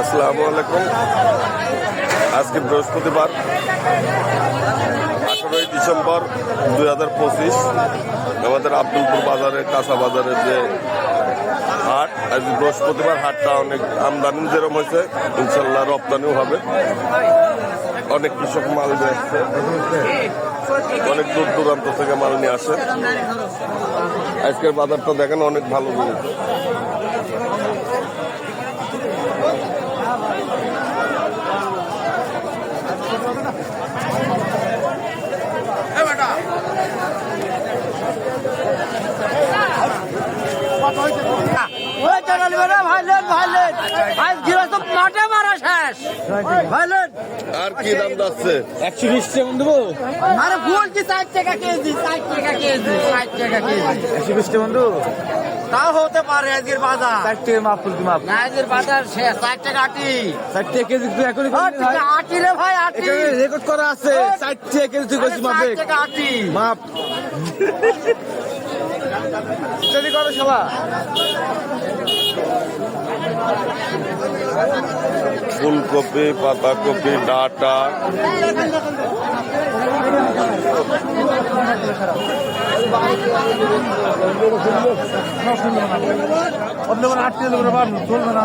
আসসালামু আলাইকুম। আজকে বৃহস্পতিবার, আঠারোই ডিসেম্বর দুই হাজার পঁচিশ, আমাদের আব্দুলপুর বাজারের কাঁচা বাজারের যে হাট, আজ বৃহস্পতিবার হাটটা অনেক আমদানি যেরকম হয়েছে, ইনশাল্লাহ রপ্তানিও হবে। অনেক কৃষক মাল নিয়ে আসছে। অনেক দূর দূরান্ত থেকে মাল নিয়ে আসে। আজকের বাজারটা দেখেন অনেক ভালো জিনিস। ভাইলেন ভাইলেন। আজ গিলাস মাঠে মারা। আর কি দাম যাচ্ছে? একশো বিশ টাকা দেবো? আরে ভুল কি ষাট টাকা কেজি ষাট টাকা কেজি ষাট টাকা কেজি। একশো বিশ টাকা বন্ধু তাও হতে পারে আজকের বাজার। ষাট টাকা মাপ ফুলকি মাপ। না, আজকের বাজার ষাট টাকা আটি। ষাট টাকা কেজি তুই এখনই ঠিক আটি রে ভাই আটি। এখানে রেকর্ড করা আছে। ষাট টাকা কেজি তুই করছিস মাপে ষাট টাকা আটি। মাপ। স্টাডি করো সবা ফুলকপি পাতাকপি ডাটা। অন্য আট চলবে না।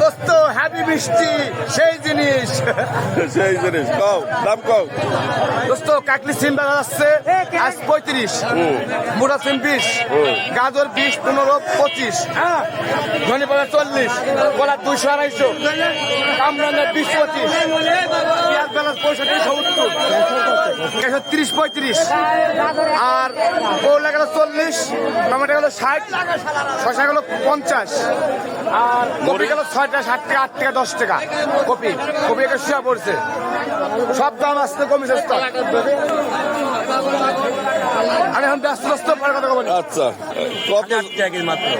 দোস্ত হ্যাপি বৃষ্টি সেই জিনিস। সেই জিনিস কও দাম কও। দোস্ত কাকলি সিম বাজার যাচ্ছে আজ পঁয়ত্রিশ মোটা সিম বিশ গাজর বিশ পনেরো পঁচিশ ধনী পাতা চল্লিশ কলা দুইশো আড়াইশো কামরাঙ্গা বিশ পঁচিশ পেঁয়াজ পঁয়ষট্টি সত্তর একশো তিরিশ পঁয়ত্রিশ আর করলা গেল চল্লিশ টমেটো গেল ষাট শশা গেল পঞ্চাশ আর কপি গেল ছয়টা ষাট টাকা আট টাকা দশ টাকা কপি। কপি একটা শুয়া পড়ছে। সব দাম আসতে কমেছে। আমি এখন ব্যস্ত ব্যস্ত পরে কথা বলি। আচ্ছা কত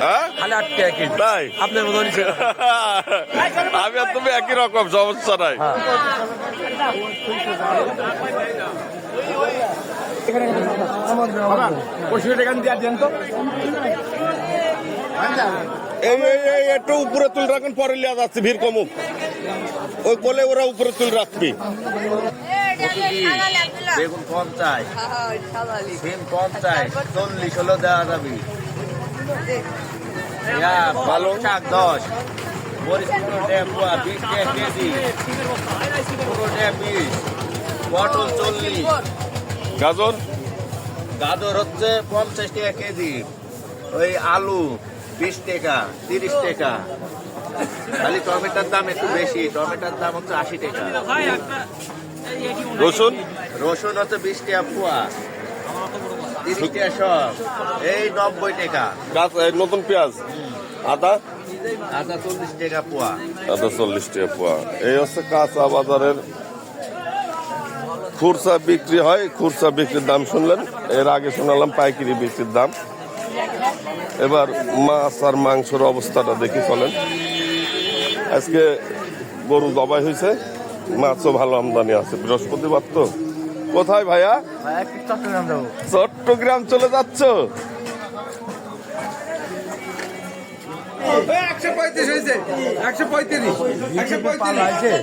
হ্যাঁ? খালি আট টাকা কেজি। তাই? আপনার মতো আমি আর তুমি একই রকম সমস্যা নাই। টাকা দিয়ে দেন তো। এই এই একটু উপরে তুল রাখুন পরে লিয়া যাচ্ছে ভিড় কমুক ওই বলে ওরা উপরে তুল রাখবি। বেগুন পঞ্চাশ। সিম পঞ্চাশ চল্লিশ হলো দেওয়া যাবে। পালং শাক দশ। মরিচ পনেরো টাকা পোয়া বিশ টাকা কেজি। পনেরো টাকা বিশ। পটল চল্লিশ। গাজর? গাজর হচ্ছে পঞ্চাশ টাকা কেজি। ওই আলু। বিশ টাকা তিরিশ টাকা। খালি টমেটোর দাম একটু বেশি টমেটোর দাম হচ্ছে আশি টাকা। রসুন? রসুন হচ্ছে বিশ টাকা পোয়া। তিরিশ টাকা সব। এই নব্বই টাকা। নতুন পেঁয়াজ? আদা? আদা চল্লিশ টাকা পোয়া। আদা চল্লিশ টাকা পোয়া। এই হচ্ছে কাঁচা বাজারের খুরসা বিক্রি হয়। খুরসা বিক্রির দাম শুনলেন? এর আগে শোনালাম পাইকারি বিক্রির দাম। এবার মাছ আর মাংসের অবস্থাটা দেখি চলেন। আজকে গরু জবাই হয়েছে মাছও ভালো আমদানি আছে। বৃহস্পতিবার তো। কোথায় ভাইয়া? চট্টগ্রাম চট্টগ্রাম চলে যাচ্ছ? একশো পঁয়ত্রিশ হয়েছে। একশো পঁয়ত্রিশ। একশো পঁয়ত্রিশ।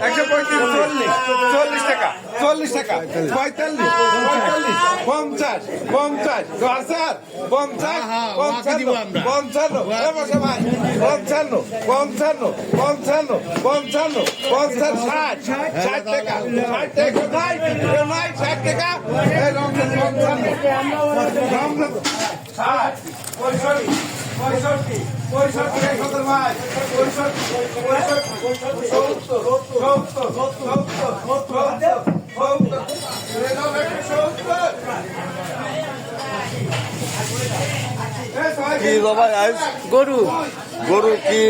একশো পঁয়ত্রিশ। চল্লিশ। চল্লিশ টাকা। চল্লিশ টাকা পঁয়তাল্লিশ পঁয়তাল্লিশ পঞ্চাশ পঞ্চাশ হাজার পঞ্চাশ পঞ্চান্ন পঞ্চান্ন পঞ্চান্ন পঞ্চান্ন পঞ্চান্ন পঞ্চান্ন পঞ্চান্ন ষাট ষাট টাকা ষাট টাকা নাই নাই ষাট টাকা পঞ্চান্ন ষাট পঁয়ষট্টি পঁয়ষট্টি পঁয়ষট্টি সত্তর সত্তর সত্তর সত্তর সত্তর কি বাবা আজ গরু? গরু কি?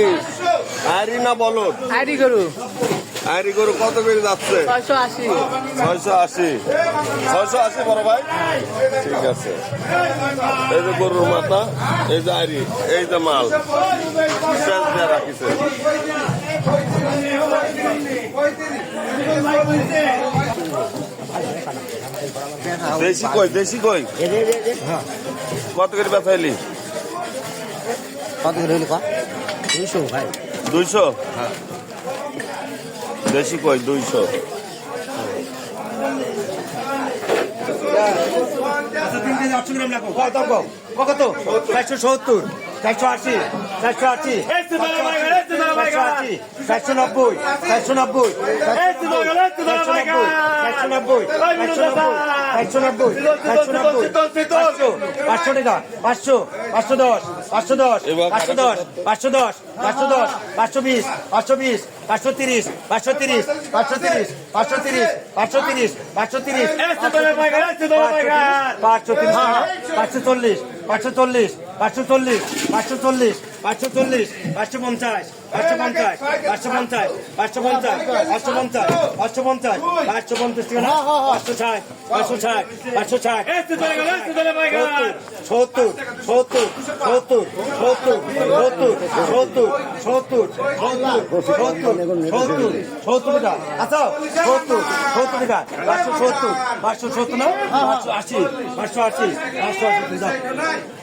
আরি না বলো আরি গরু। আরি গরু কত করে যাচ্ছে? ছয়শো আশি। ছয়শো আশি। ছয়শো আশি বড় ভাই? ঠিক আছে। এই যে গরুর মাথা এই যে আরি এই যে মাল। দেশি কই দেশি কই? কত করে বেচাইলি কত করে হইল দুইশো ভাই। দুইশো? দেশি কই দুইশো? কত? চারশো সত্তর চারশো আশি চারশো আশি। চারশো আশি চারশো নব্বই চারশো নব্বই চারশো নব্বই চারশো নব্বই চারশো নব্বই পাঁচশো পাঁচশো টাকা পাঁচশো পাঁচশো দশ পাঁচশো দশ পাঁচশো দশ পাঁচশো দশ পাঁচশো দশ পাঁচশো বিশ পাঁচশো বিশ পাঁচশো তিরিশ পাঁচশো তিরিশ পাঁচশো তিরিশ পাঁচশো তিরিশ পাঁচশো তিরিশ পাঁচশো তিরিশ পাঁচশো তিরিশ পাঁচশো চল্লিশ পাঁচশো চল্লিশ পাঁচশো চল্লিশ পাঁচশো চল্লিশ পাঁচশো চল্লিশ পাঁচশো পঞ্চাশ পাঁচশো পঞ্চাশ পাঁচশো পঞ্চাশ পাঁচশো পঞ্চাশ পাঁচশো পঞ্চাশ পাঁচশো পঞ্চাশ পাঁচশো পঞ্চাশ টাকা পাঁচশো ষাট পাঁচশো ষাট পাঁচশো ষাট সত্তর সত্তর সত্তর সত্তর সত্তর সত্তর সত্তর সত্তর সত্তর সত্তর টাকা আচ্ছা সত্তর সত্তর টাকা পাঁচশো সত্তর পাঁচশো সত্তর না পাঁচশো আশি পাঁচশো আশি পাঁচশো আশি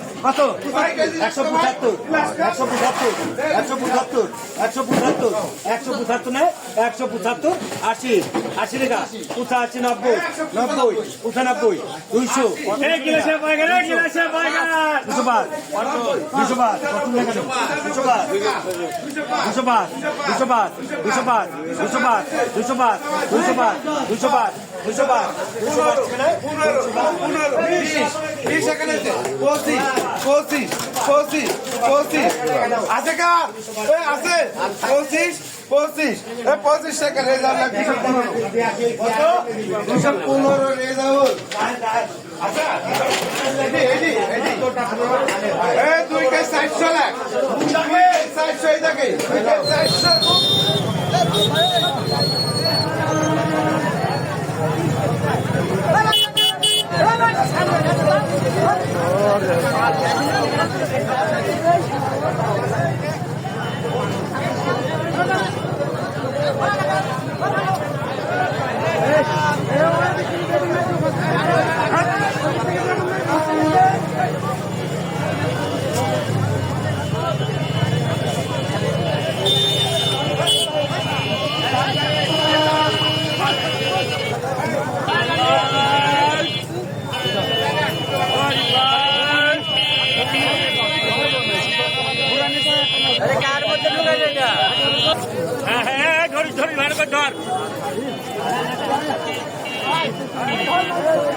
কত একশো পঁচাত্তর একশো পঁচাত্তর একশো পঁচাত্তর একশো পঁচাত্তর একশো পঁচাত্তর না একশো পঁচাত্তর আশি আশি টাকা পঁচাশি নব্বই নব্বই পঁচানব্বই দুইশো দুশো পাঁচ দুশো পাঁচ লেখা দেবো? দুশো পাঁচ দুশো পাঁচ দুশো পাঁচ দুশো পাঁচ দুশো পাঁচ দুশো পাঁচ দুশো পাঁচ দুশো পাঁচ দুশো পাঁচ দুশো পাঁচ বিশ এখানে আছে। পঁচিশ পঁচিশ পঁচিশ পঁচিশ। আছে কার ওই আছে। পঁচিশ পঁচিশ। এই পঁচিশ টাকা রেজাল্ট লাগবে। কত? দুশো পনেরো রেজাল্ট দুইটা চারশো লাখ চারশো থাকে চারশো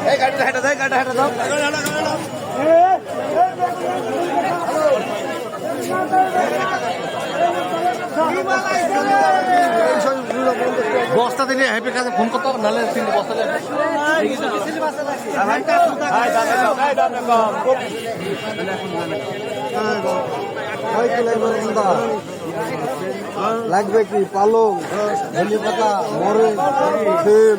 এই গাড়িটা হেঁটে দেয় গাড়িটা হেঁটে দাও। বস্তা দিলে হ্যাপি কাছে ফোন করতে হবে নাহলে তিনটে বস্তা লাগবে কি? পালং ধনে পাতা তেল।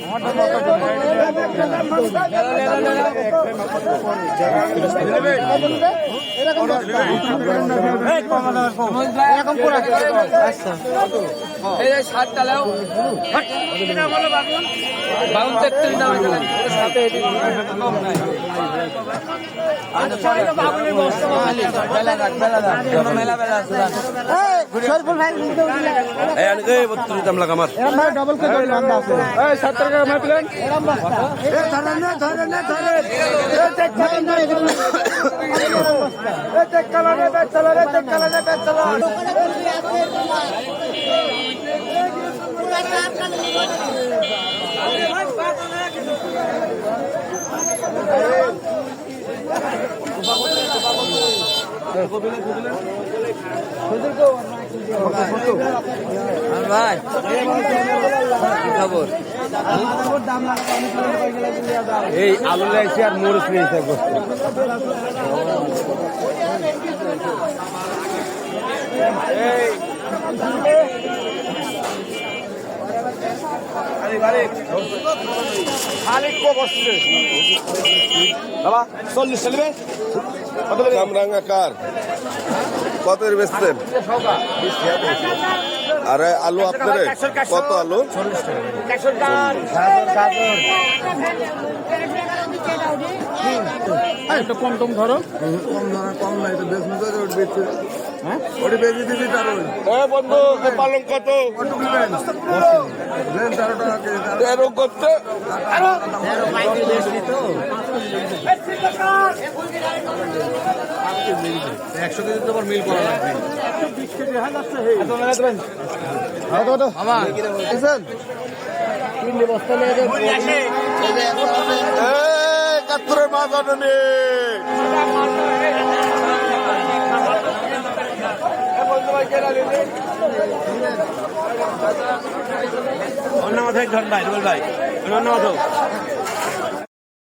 এরকম এরকম আচ্ছা এই যে ষাট টালাও বাউন তেত্রিশ দাম আছে সরফুল এই আলু লাইছি আর মরিচ নিয়েছে বস্তু বাবা চল্লিশ চলবে? কামরাঙ্গা কার? কত বেচতেন আরে আলু আপনার? কত আলু? একটু কম টম ধরো। এ বন্ধু এ পালং কত? তেরো করতে। একশো কেজি তোমার মিল করা লাগবে। একাত্তরের মাছ অন্য মাথায় ধর ভাই রুবেল ভাই। অন্য মাথাও